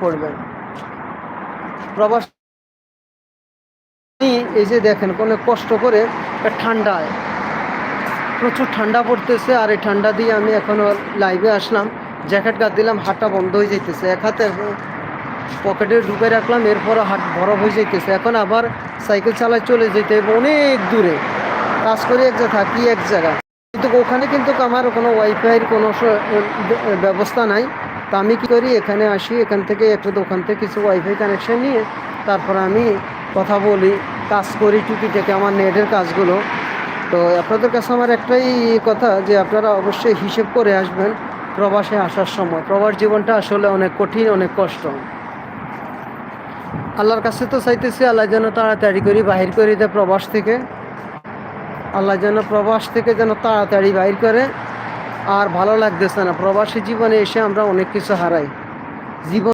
পড়বেন এই যে দেখেন কোনো কষ্ট করে ঠান্ডায়, প্রচুর ঠান্ডা পড়তেছে আর এই ঠান্ডা দিয়ে আমি এখনও লাইভে আসলাম। জ্যাকেট গাদ দিলাম, হাতটা বন্ধ হয়ে যাইতেছে। এক হাতে পকেটে ঢুকে রাখলাম, এরপরও হাত বরফ হয়ে যাইতেছে। এখন আবার সাইকেল চালায় চলে যেতে হবে অনেক দূরে। কাজ করে এক জায়গা থাকি এক জায়গায়। কিন্তু ওখানে কিন্তু আমার কোনো ওয়াইফাইয়ের কোনো ব্যবস্থা নাই। তা আমি কী করি? এখানে আসি, এখান থেকে একটা দোকান থেকে কিছু ওয়াইফাই কানেকশান নিয়ে তারপর আমি কথা বলি, কাজ করি টুকিটাকে আমার নেটের কাজগুলো। তো আপনাদের কাছে আমার একটাই কথা যে আপনারা অবশ্যই হিসেব করে আসবেন প্রবাসে আসার সময়। প্রবাস জীবনটা আসলে অনেক কঠিন, অনেক কষ্ট। আল্লাহর কাছে তো চাইতেছি আল্লাহ যেন তাড়াতাড়ি করে বাহির করে দেয় প্রবাস থেকে। আল্লাহ যেন প্রবাস থেকে যেন তাড়াতাড়ি বাহির করে। আর ভালো লাগতেছে না। প্রবাসী জীবনে এসে আমরা অনেক কিছু হারাই। জীবন